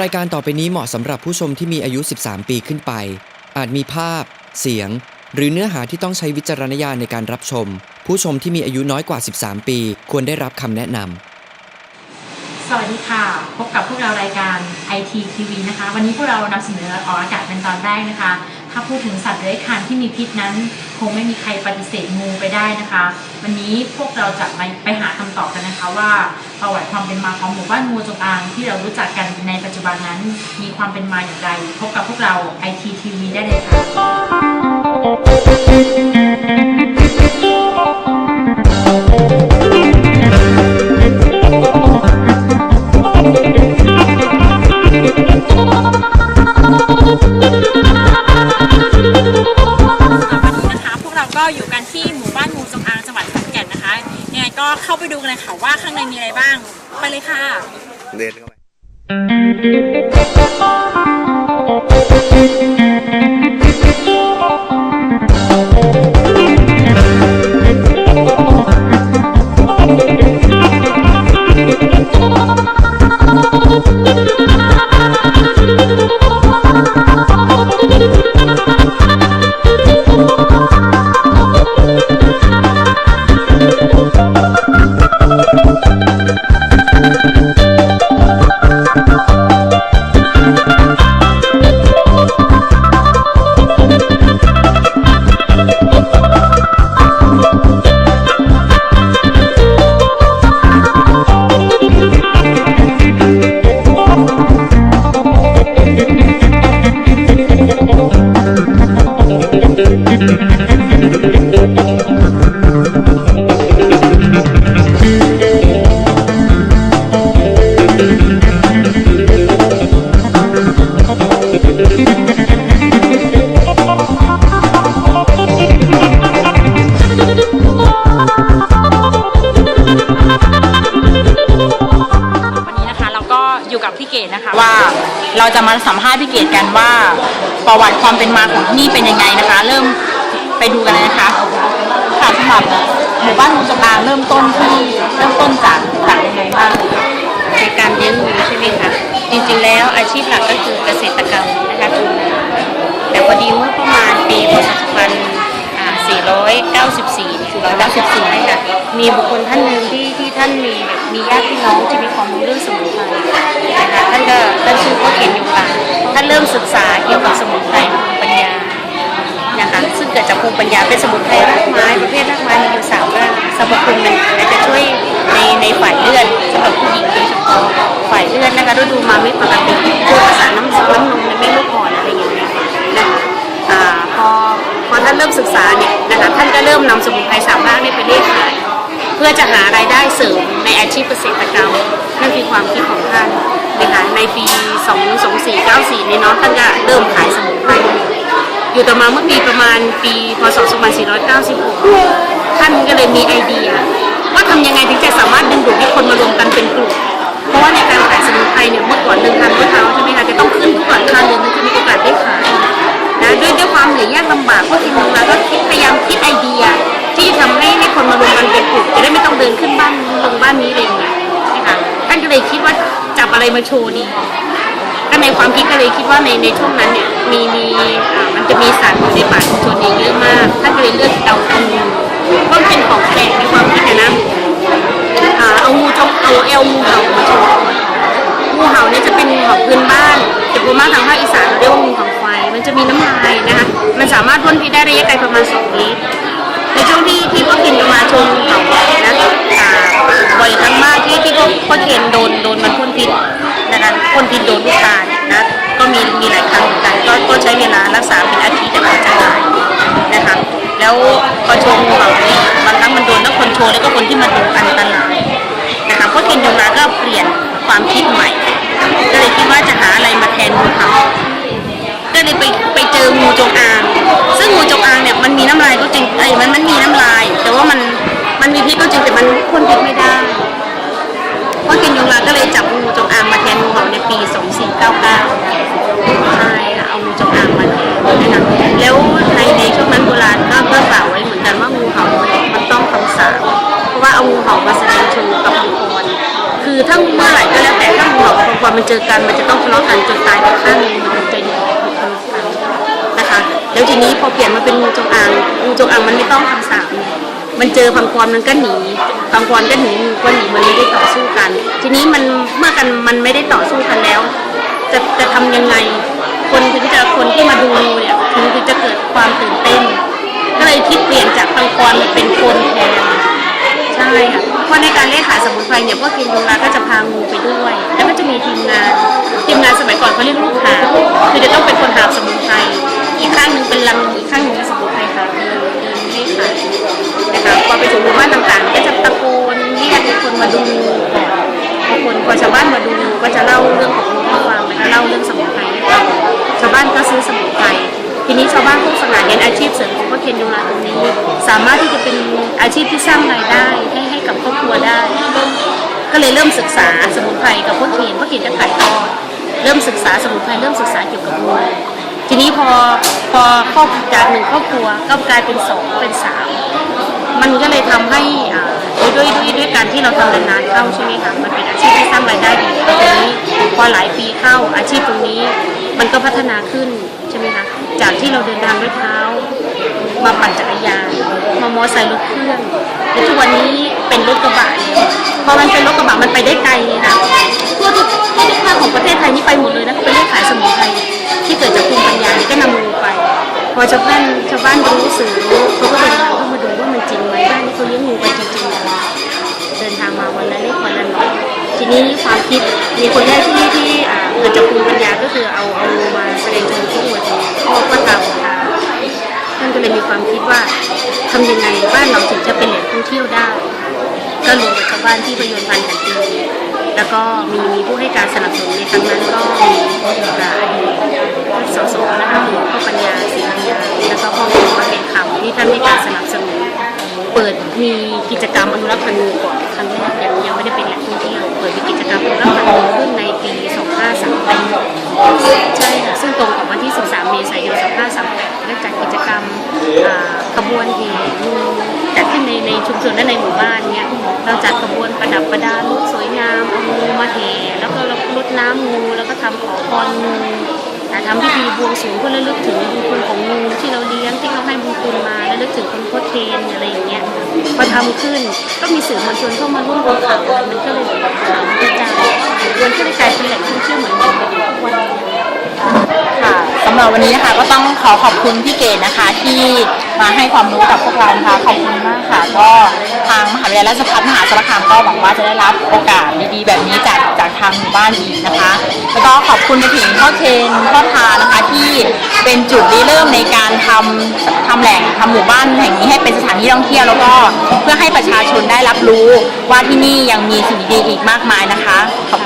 รายการต่อไปนี้เหมาะสำหรับผู้ชมที่มีอายุ 13 ปีขึ้นไป อาจมีภาพ เสียง หรือเนื้อหาที่ต้องใช้วิจารณญาณในการรับชม ผู้ชมที่มีอายุน้อยกว่า 13 ปี ควรได้รับคำแนะนำ สวัสดีค่ะ พบกับพวกเรารายการ IT TV นะคะ วันนี้พวกเรานำเสนอออกอากาศเป็นตอนแรกนะคะ ถ้าพูดถึงสัตว์เลื้อยคลานที่มีพิษนั้น คงไม่มีใครปฏิเสธงูไปได้นะคะ วันนี้พวกเราจะไปไปหาคำตอบกันนะคะว่าประวัติความเป็นมาของหมู่บ้านงูจงอางที่เรารู้จักกันในปัจจุบันนั้น มีความเป็นมาอย่างไร พบกับพวกเรา IT TV ได้เลยค่ะ ว่าข้างไรบ้าง ไปเลยค่ะ เดินเข้าไป เราจะมาสัมภาษณ์พี่เกดกันว่า ประวัติความเป็นมาของที่นี่เป็นยังไงนะคะ เริ่มไปดูกันเลยนะคะค่ะสำหรับหมู่บ้านมูจำปาเริ่มต้นที่เริ่มต้นจากจากยังไงบ้างในการเลี้ยงงูใช่ไหมคะจริงๆแล้วอาชีพหลักก็คือเกษตรกรรมนะคะทำนแต่พอดีเมื่อประมาณปีพศัก 494 494ค่ะมีบุคคลท่านหนึ่งที่ที่ท่านมีแบบมีญาติพี่น้องที่มีความรู้เรื่องสมุนไพรนะคะท่านก็ท่านชื่อพ่อเขียนอยู่ค่ะท่านเริ่มศึกษาเกี่ยวกับสมุนไพรภูปัญญานะคะซึ่งเกิดจากภูมิปัญญาเป็นสมุนไพรรากไม้ประเภทรากไม้มีอยู่ ท่านก็เริ่มนำสมุนไพรสามรากนี่ไปเรียกขายเพื่อจะหารายได้เสริมในอาชีพเกษตรกรรมนั่นคือความคิดของท่านนะคะในปี22494เนี่ยเนาะท่านก็เริ่มขายสมุนไพรอยู่ต่อมาเมื่อปีประมาณปีพศ 2496 ท่านก็เลยมีไอเดีย ว่าทำยังไงถึงจะสามารถดึงดูดให้คนมารวมกันเป็นกลุ่มเพราะว่าในการขายสมุนไพรเนี่ยเมื่อก่อนเดินทางด้วยเท้าใช่ไหมคะจะต้องขึ้นทุกหลังคาเรือนถึงจะมีโอกาสได้ขาย ความเหนื่อยยากลำบากก็ทีนึงเราก็คิดพยายามคิดไอเดีย ที่จะทำให้ให้คนมารวมกันเป็นกลุ่มจะได้ไม่ต้องเดินขึ้นบ้านลงบ้านนี้อะไรอย่างเงี้ยนะคะท่านก็เลยคิดว่าจับอะไรมาโชว์ดีก็ในความคิดก็เลยคิดว่าในในช่วงนั้นเนี่ยมีมีอ่ามันจะมีสัตว์อยู่ในป่าชุมชนเองเยอะมากท่านก็เลยเลือกเอาเอางูเพราะเป็นของแปลกในความคิดนะนะอ่าเอางูจงเอาเอลงู พ่นพิษได้ระยะไกลประมาณ 2 เมตร ในช่วงที่ที่พ่อกินมาชมงูเห่านะอ่าบ่อยครั้งมากที่ที่พ่อพ่อเคนโดนโดนมันพ่นพิษนะคะคนพิษโดนลูกตาเนี่ยนะก็มีมีหลายครั้งเหมือนกันก็ก็ใช้เวลารักษาเป็นอาทิตย์แต่กว่าจะหายนะคะแล้วพอชว์งูเห่าเนี่ยบางครั้งมันโดนทั้งคนโชว์แล้วก็คนที่มาดูอันตรายนะคะเพราะเคนยงมาก็เปลี่ยนความคิดใหม่ ก็เลยคิดว่าจะหาอะไรมาแทนงูเห่าก็เลยไปไปเจองูจงอาง จงอางเนี่ยมันมีน้ำลายก็จริงไอ้มันมันมีน้ำลาย แต่ว่ามันมันมีพิษก็จริงแต่มันพ่นพิษไม่ได้เพ่อกินยุงลายก็เลยจับงูจงอางมาแทนงูเห่าในปี 2499ใช่ค่ะเอางูจงอางมาแทนนะคะแล้วในในช่วงนั้นโบราณก็ก็กล่าวไว้เหมือนกันว่างูเห่ามันต้องคำสาปเพราะว่าเอางูเห่ามาแสดงโชว์กับบุคคลคือถ้าเมื่อไหร่ก็แล้วแต่ถ้างูเห่าบางคนรมันเจอกันมันจะต้องทะเลาะกันจนตายไปข้างหนึง นี้พอเปลี่ยนมาเป็นงูจงอางงูจงอางมันไม่ต้องคำสาปมันเจอพังกรมันก็หนีพังกรก็หนีงูก็หนีมันไม่ได้ต่อสู้กัน ทีนี้มันเมื่อกันมันไม่ได้ต่อสู้กันแล้ว จะจะทำยังไง คนถึงจะคนที่มาดูงูเนี่ยถึงจะเกิดความตื่นเต้น ก็เลยคิดเปลี่ยนจากพังกรมาเป็นคนแทนใช่ค่ะเพราะในการเล่นหาสมุนไพรเนี่ยพวกกินดูแลก็จะพางูไปด้วย แล้วก็จะมีทีมงานทีมงานสมัยก่อนเขาเรียกลูกหาคือจะต้องเป็นคนหาสมุน เคนยูราตรงนี้ สามารถที่จะเป็นอาชีพที่สร้างรายได้ให้ให้กับครอบครัวได้ ก็เลยเริ่มศึกษาสมุนไพรกับพ่อเคนพ่อเคนจะขายทอดเริ่มศึกษาสมุนไพรเริ่มศึกษาเกี่ยวกับงูทีนี้พอพอครอบจากหนึ่งครอบครัวก็กลายเป็นสองเป็นสามมันก็เลยทำให้ด้วยด้วยด้วยการที่เราทำนานๆเข้าใช่ไหมคะมันเป็นอาชีพที่สร้างรายได้ดีแล้วทีนี้พอหลายปีเข้าอาชีพตรงนี้ มันก็พัฒนาขึ้นใช่ไหมคะจากที่เราเดินทางด้วยเท้า มาปั่นจักรยานมามอไซค์รถเครื่องแล้วทุกวันนี้เป็นรถกระบะเนี่ยพอมันเป็นรถกระบะมันไปได้ไกลเลยนะทั่วทุกทั่วทุกภาคของประเทศไทยนี่ไปหมดเลยนะเป็นเรื่องขายสมุนไพรที่เกิดจากภูมิปัญญานี่ก็นำงูไป พอชาวบ้านชาวบ้านรู้สื่อเขาก็เดินทางเข้ามาดูว่ามันจริงไหมบ้านนี้เขาเลี้ยงงูกันจริงๆนะเดินทางมาวันละเล็กวันละน้อยทีนี้ความคิดมีคนแรกที่ ความคิดว่าทำยังไงบ้านเราถึงจะเป็นแหล่งท่องเที่ยวได้ ก็รวมกับชาวบ้านที่ประโยชน์พันธ์กันตีแล้วก็มีมีผู้ให้การสนับสนุนในครั้งนั้นก็มีอดีตสสนะคะคือพ่อปัญญาศรีปัญญาแล้วก็พ่อหลวงว่าเป็นคำที่ท่านให้การสนับสนุน เปิดมีกิจกรรมอนุรักษ์พันธุ์งูก่อนครั้งแรกยังยังไม่ได้เป็นแหล่งท่องเที่ยว มีกิจกรรมอนุรักษ์พันธุ์งูขึ้นในปี 2538 ใช่ค่ะ ซึ่งตรงกับวันที่ 13 เมษายน 2538ก็จัดกิจกรรมขบวนแห่จัดขึ้นในในชุมชนและในหมู่บ้านเนี่ยเราจัดขบวนประดับประดาลูกสวยงามเอางูมาแห่แล้วก็รดน้ำงูแล้วก็ทำขอพรงู การทำพิธีบวงสรวงเพื่อระลึกถึงบุญคุณของงูที่เราเลี้ยงที่เขาให้บุญคุณมาและลึกถึงคนโคตรเคนอะไรอย่างเงี้ยพอทำขึ้นก็มีสื่อมวลชนเข้ามาร่วมดูข่าวมันก็เลยข่ามันกระจายมันก็เลยกลายเป็นแหล่งท่องเที่ยวเหมือนเดิมำหรับวันนี้นะคะก็ต้องขอขอบคุณพี่เกดนะคะ ที่มาให้ความรู้กับพวกเรานะคะขอบคุณมากค่ะ ก็ทางมหาวิทยาลัยราชภัฏมหาสารคามก็หวังว่าจะได้รับโอกาสดีๆ แบบนี้จากจากทางหมู่บ้านอีกนะคะ แล้วก็ขอบคุณไปถึงพ่อเคนพ่อทานะคะที่เป็นจุดริเริ่มในการทำทำแหล่งทำหมู่บ้านแห่งนี้ให้เป็นสถานที่ท่องเที่ยวแล้วก็เพื่อให้ประชาชนได้รับรู้ว่าที่นี่ยังมีสิ่งดีๆอีกมากมายนะคะขอบคุณค่ะ